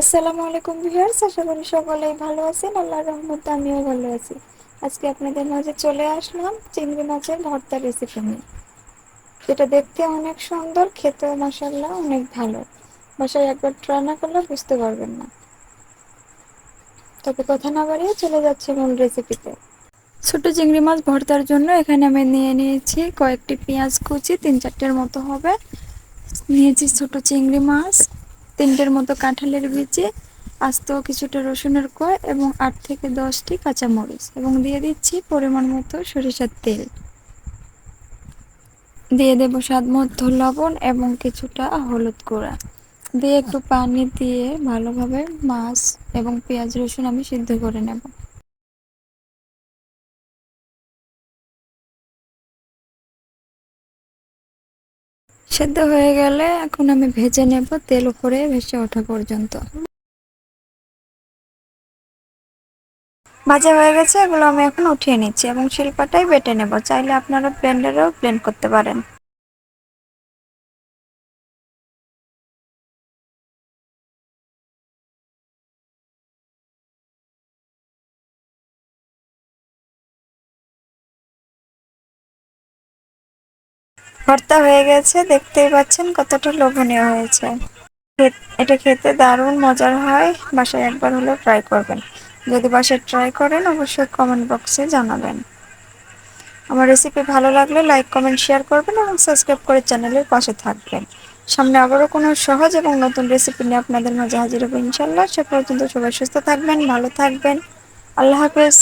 আসসালামু আলাইকুম ভিউয়ার্স, আশা করি সকলেই ভালো আছেন। আল্লাহর রহমতে আমিও ভালো আছি। আজকে আপনাদের মাঝে চলে আসলাম চিংড়ি মাছের ভর্তা রেসিপি নিয়ে। যেটা দেখতে অনেক সুন্দর, খেতেও মশাল্লা অনেক ভালো। বাসায় একবার ট্রাই না করলে বুঝতে পারবেন না। তবে কথা না বাড়িয়ে চলে যাচ্ছে মূল রেসিপিতে ছোট চিংড়ি মাছ ভর্তার জন্য এখানে আমি নিয়ে নিয়েছি কয়েকটি পেঁয়াজ কুচি, তিন চারটের মতো হবে। নিয়েছি ছোট চিংড়ি মাছ। তিনটের মতো কাঁঠালের বীজে আস্ত কিছুটা রসুনের কয় এবং আট থেকে দশটি কাঁচামরিচ এবং দিয়ে দিচ্ছি পরিমাণ মতো সরিষার তেল। দিয়ে দেব স্বাদ মতো লবণ এবং কিছুটা হলুদ গুঁড়া। দিয়ে একটু পানি দিয়ে ভালোভাবে মাছ এবং পেঁয়াজ রসুন আমি সিদ্ধ করে নেব। সেদ্ধ হয়ে গেলে এখন আমি ভেজে নেব তেল উপরে ভেসে ওঠা পর্যন্ত। ভাজা হয়ে গেছে, এগুলো আমি এখন উঠিয়ে নিচ্ছি এবং শিল্পাটাই বেটে নেব। চাইলে আপনারা ব্লেন্ডারেও ব্লেন্ড করতে পারেন। ভর্তা হয়ে গেছে, দেখতেই পাচ্ছেন কতটা লোভনীয় হয়েছে। এটা খেতে দারুণ মজার হয়, বাসায় একবার হলেও ট্রাই করবেন। যদি বাসায় ট্রাই করেন, অবশ্যই কমেন্ট বক্সে জানাবেন। আমার রেসিপি ভালো লাগলে লাইক কমেন্ট শেয়ার করবেন এবং সাবস্ক্রাইব করে চ্যানেলের পাশে থাকবেন। সামনে আবারও কোনো সহজ এবং নতুন রেসিপি নিয়ে আপনাদের মাঝে হাজির হব ইনশাল্লাহ সে পর্যন্ত সবাই সুস্থ থাকবেন, ভালো থাকবেন। আল্লাহ হাফেজ।